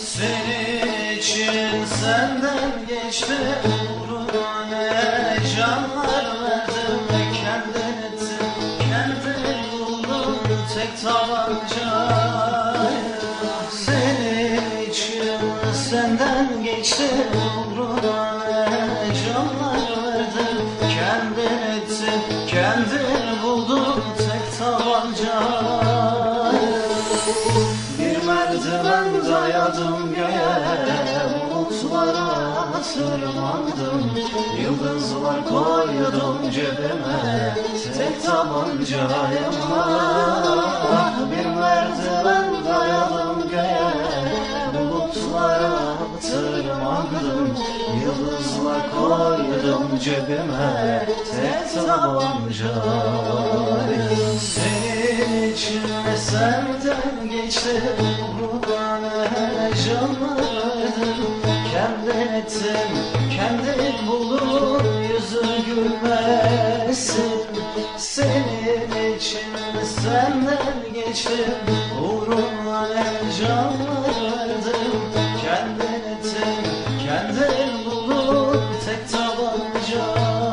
Senin için senden geçti buldun tek tabanca Senin için senden geçti uğruna ne canlar verdim Kendin ettin, kendin buldun tek tabanca bir merdiven dayadım göğe Bulutlara tırmandım Yıldızlar koydum cebime Tek tabancayım Bir merdiven dayadım göğe Bulutlara tırmandım. Yıldızlar koydum cebime Tek tabancayım Senin için senden geçti Buradan heyecanlardım Kendin ettin, kendin bulur Yüzün gülmesin Senin için senden geçti Uğruna heyecanlar verdim Kendin ettin, kendin bulur Tek tabancayım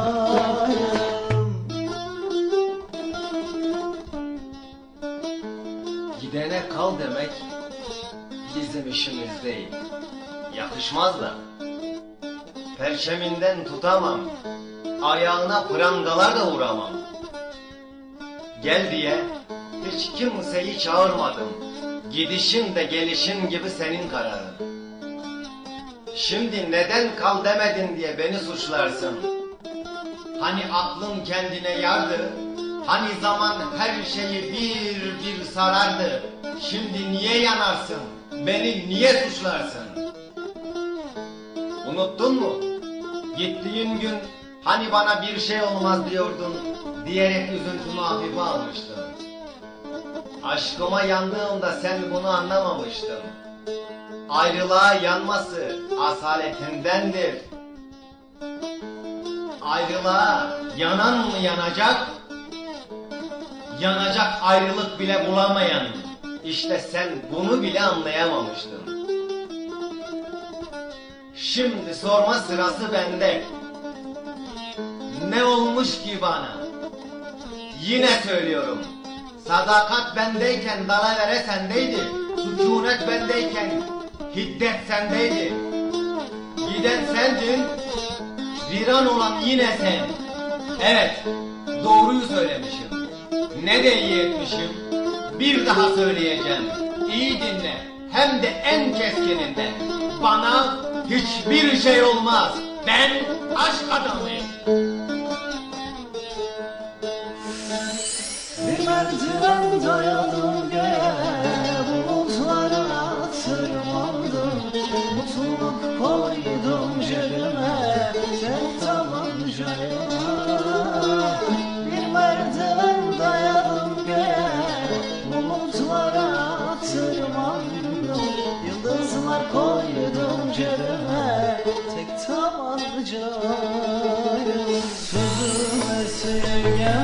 Gidene kal demek bizim işimiz değil. Yakışmaz da. Perçeminden tutamam. Ayağına prangalar da vuramam. Gel diye hiç kimseyi çağırmadım. Gidişin de gelişin gibi senin kararın. Şimdi neden kal demedin diye beni suçlarsın. Hani aklın kendine yardı, hani zaman her şeyi bir bir sarardı. Şimdi niye yanarsın, beni niye suçlarsın? Unuttun mu? Gittiğin gün hani bana bir şey olmaz diyordun, diyerek üzüntümü hafife almıştın. Aşkıma yandığımda sen bunu anlamamıştın. Ayrılığa yanması asaletindendir. Ayrılığa yanan mı yanacak? Yanacak ayrılık bile bulamayan. İşte sen bunu bile anlayamamıştın. Şimdi sorma sırası bende. Ne olmuş ki bana? Yine söylüyorum. Sadakat bendeyken dalavere sendeydi. Sükunet bendeyken hiddet sendeydi. Giden sendin, viran olan yine sen. Evet, doğruyu söylemişim. Ne de iyi etmişim. Bir daha söyleyeceğim. İyi dinle. Hem de en keskininden. Bana hiçbir şey olmaz. Ben aşk adamıyım. Bir merdiven dayadım tabancaya Sözüme sevgem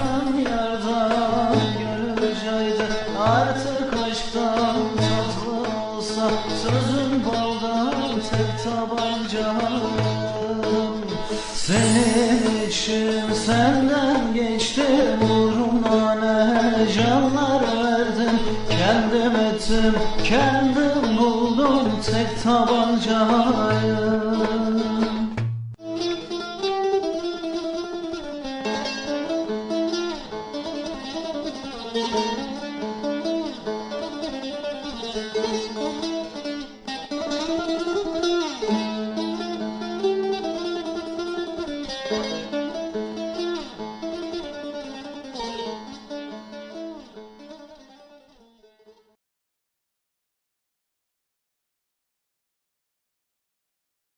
artık aşktan Tatlı olsa sözün baldan Tek tabancam Senin için senden geçti Uğruna canlar verdim. Kendim ettim kendim buldum Tek tabancayı